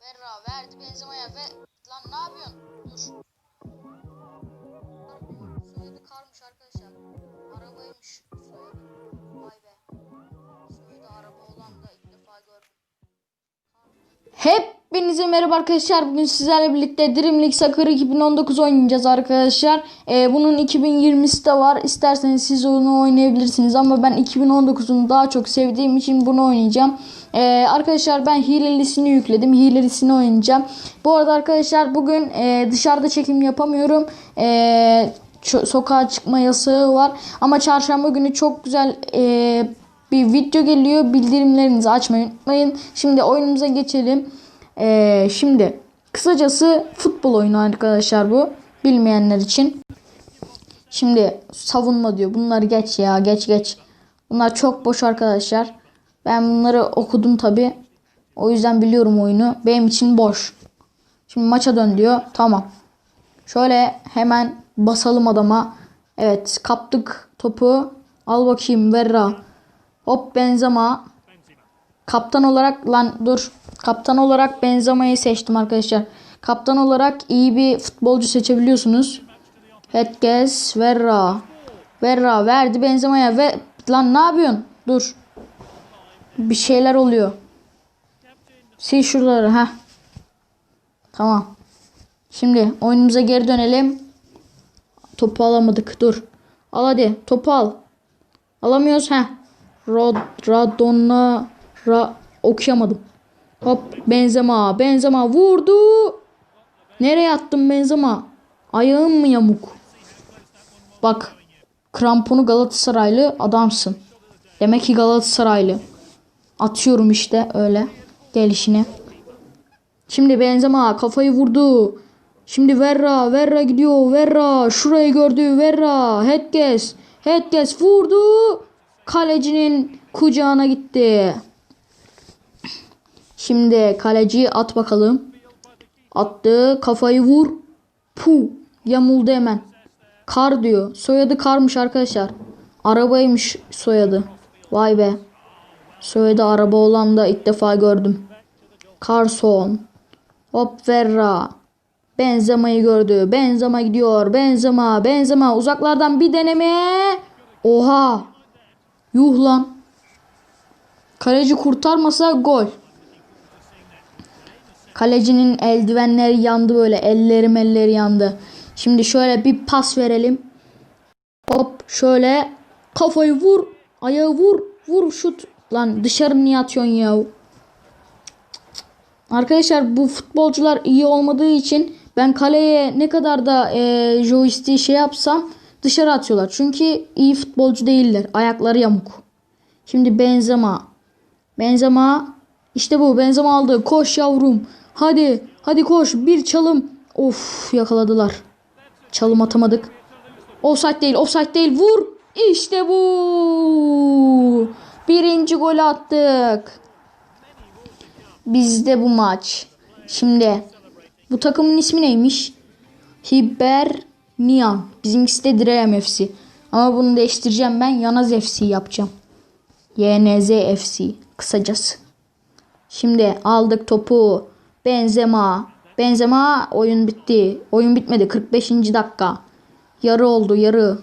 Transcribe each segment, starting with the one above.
Berra verdi Benzema'ya ve lan ne yapıyorsun? Dur. Soyadı karmış arkadaşlar. Hepinize merhaba arkadaşlar. Bugün sizlerle birlikte Dream League Soccer 2019 oynayacağız arkadaşlar. Ee, bunun 2020'si de var. İsterseniz siz onu oynayabilirsiniz. Ama ben 2019'unu daha çok sevdiğim için bunu oynayacağım. Ee, arkadaşlar ben hilelisini yükledim. Hilelisini oynayacağım. Bu arada arkadaşlar bugün e, dışarıda çekim yapamıyorum. Eee sokağa çıkma yasağı var. Ama çarşamba günü çok güzel e, bir video geliyor. Bildirimlerinizi açmayı unutmayın. Şimdi oyunumuza geçelim. E, şimdi kısacası futbol oyunu arkadaşlar bu. Bilmeyenler için. Şimdi savunma diyor. Bunları geç ya geç geç. Bunlar çok boş arkadaşlar. Ben bunları okudum tabi. O yüzden biliyorum oyunu. Benim için boş. Şimdi maça dön diyor. Tamam. Şöyle hemen basalım adama. Evet kaptık topu. Al bakayım Verra. Hop Benzema. Kaptan olarak lan dur. Kaptan olarak Benzema'yı seçtim arkadaşlar. Kaptan olarak iyi bir futbolcu seçebiliyorsunuz. Hedges Verra. Verra verdi Benzema'ya ve lan ne yapıyorsun? Dur. Bir şeyler oluyor. Sil şuraları ha. Tamam. Şimdi oyunumuza geri dönelim. Topu alamadık. Dur. Al hadi. Topu al. Alamıyoruz. ha. Rod, Radonna Ra, okuyamadım. Hop Benzema. Benzema vurdu. Nereye attın Benzema? Ayağın mı yamuk? Bak. Kramponu Galatasaraylı adamsın. Demek ki Galatasaraylı. Atıyorum işte öyle. Gelişine. Şimdi Benzema kafayı vurdu. Şimdi Verra, Verra gidiyor. Verra şurayı gördü. Verra, Hedges, Hedges vurdu. Kalecinin kucağına gitti. Şimdi kaleci at bakalım. Attı, kafayı vur. Pu, yamuldu hemen. Kar diyor. Soyadı Karmış arkadaşlar. Arabaymış soyadı. Vay be. Soyadı araba olan da ilk defa gördüm. Carson. Hop Verra. Benzema'yı gördü. Benzema gidiyor. Benzema. Benzema. Uzaklardan bir deneme. Oha. Yuh lan. Kaleci kurtarmasa gol. Kalecinin eldivenleri yandı böyle. Ellerim elleri yandı. Şimdi şöyle bir pas verelim. Hop şöyle kafayı vur. Ayağı vur. Vur şut. Lan dışarı niye atıyorsun ya? Arkadaşlar bu futbolcular iyi olmadığı için ben kaleye ne kadar da e, joystick'i şey yapsam dışarı atıyorlar. Çünkü iyi futbolcu değiller. Ayakları yamuk. Şimdi Benzema. Benzema işte bu Benzema aldı. Koş yavrum. Hadi. Hadi koş. Bir çalım. Of yakaladılar. Çalım atamadık. Offside değil. Offside değil. Vur. İşte bu. Birinci gol attık. Bizde bu maç. Şimdi bu takımın ismi neymiş? Hibernian. Bizimkisi de Dream FC. Ama bunu değiştireceğim ben. Yanaz FC yapacağım. YNZ FC kısacası. Şimdi aldık topu. Benzema. Benzema oyun bitti. Oyun bitmedi. 45. dakika. Yarı oldu yarı.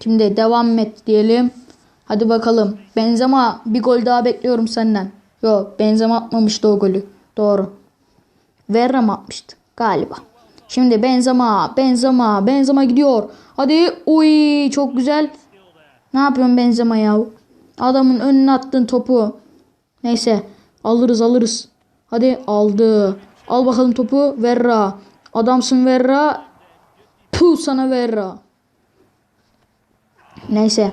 Şimdi devam et diyelim. Hadi bakalım. Benzema bir gol daha bekliyorum senden. Yok Benzema atmamıştı o golü. Doğru. Verra mı atmıştı? Galiba. Şimdi Benzema, Benzema, Benzema gidiyor. Hadi. Uy çok güzel. Ne yapıyorsun Benzema ya? Adamın önüne attın topu. Neyse. Alırız alırız. Hadi aldı. Al bakalım topu. Verra. Adamsın Verra. Puh sana Verra. Neyse.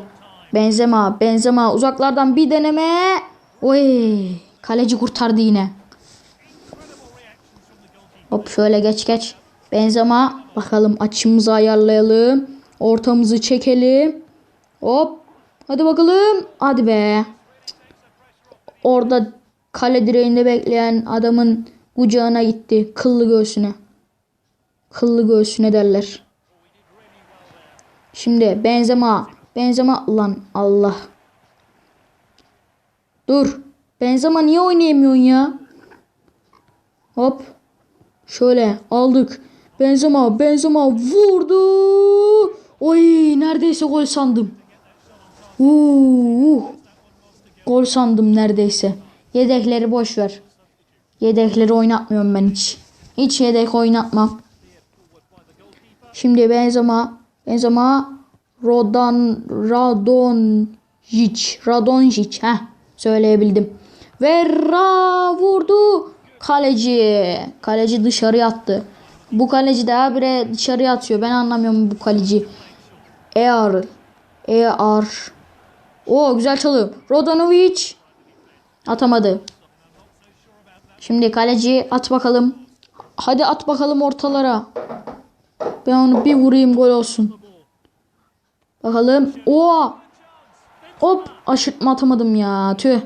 Benzema, Benzema uzaklardan bir deneme. Oy, kaleci kurtardı yine. Hop şöyle geç geç. Benzema bakalım açımızı ayarlayalım. Ortamızı çekelim. Hop. Hadi bakalım. Hadi be. Orada kale direğinde bekleyen adamın kucağına gitti. Kıllı göğsüne. Kıllı göğsüne derler. Şimdi Benzema. Benzema lan Allah. Dur. Benzema niye oynayamıyorsun ya? Hop. Şöyle aldık. Benzema, Benzema vurdu. Oy neredeyse gol sandım. Uuu. Gol sandım neredeyse. Yedekleri boş ver. Yedekleri oynatmıyorum ben hiç. Hiç yedek oynatmam. Şimdi Benzema, Benzema, Rodan, Radonjic, Radonjic, heh, söyleyebildim. Ve vurdu. Kaleci, kaleci dışarıya attı. Bu kaleci de habire dışarıya atıyor. Ben anlamıyorum bu kaleci. Ear, Ear. O güzel çalım. Rodanovic atamadı. Şimdi kaleci at bakalım. Hadi at bakalım ortalara. Ben onu bir vurayım gol olsun. Bakalım. Oo! Hop aşırtma atamadım ya. Tüh.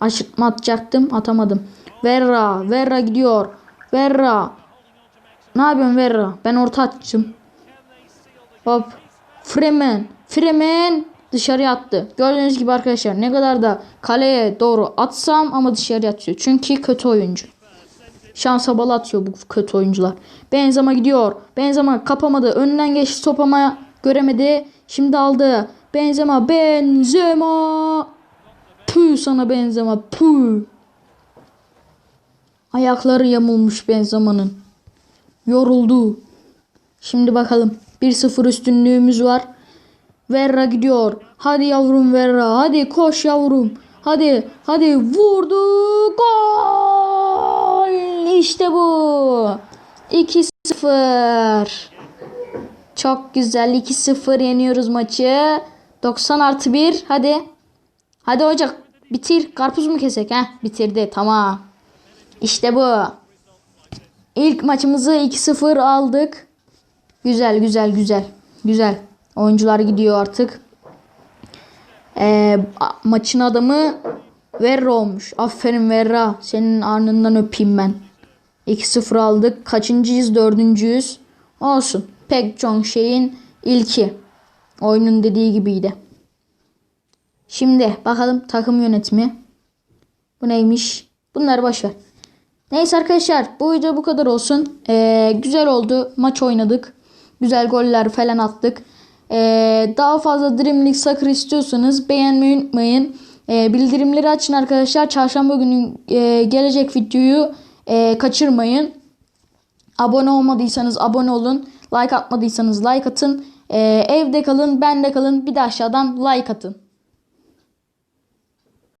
Aşırtma atacaktım atamadım. Verra. Verra gidiyor. Verra. Ne yapıyorsun Verra? Ben orta atçım. Hop. Fremen. Fremen dışarıya attı. Gördüğünüz gibi arkadaşlar ne kadar da kaleye doğru atsam ama dışarıya atıyor. Çünkü kötü oyuncu. Şansa bal atıyor bu kötü oyuncular. Benzema gidiyor. Benzema kapamadı. Önünden geçti top ama göremedi. Şimdi aldı. Benzema. Benzema. Pü sana Benzema. Pü. Ayakları yamulmuş Benzema'nın. Yoruldu. Şimdi bakalım. 1-0 üstünlüğümüz var. Verra gidiyor. Hadi yavrum Verra. Hadi koş yavrum. Hadi. Hadi vurdu. Gol. İşte bu. 2-0. Çok güzel. 2-0 yeniyoruz maçı. 90 artı 1. Hadi. Hadi ocak. Bitir. Karpuz mu kesek? Heh, bitirdi. Tamam. İşte bu. İlk maçımızı 2-0 aldık. Güzel güzel güzel. Güzel. Oyuncular gidiyor artık. Ee, maçın adamı Verra olmuş. Aferin Verra. Senin arnından öpeyim ben. 2-0 aldık. Kaçıncıyız? Dördüncüyüz. Olsun. Pek çok şeyin ilki. Oyunun dediği gibiydi. Şimdi bakalım takım yönetimi. Bu neymiş? Bunları boş ver. Neyse arkadaşlar bu video bu kadar olsun. Ee, güzel oldu. Maç oynadık. Güzel goller falan attık. Ee, daha fazla Dream League Soccer istiyorsanız beğenmeyi unutmayın. Ee, bildirimleri açın arkadaşlar. Çarşamba günü e, gelecek videoyu e, kaçırmayın. Abone olmadıysanız abone olun. Like atmadıysanız like atın. Ee, evde kalın, bende kalın. Bir de aşağıdan like atın.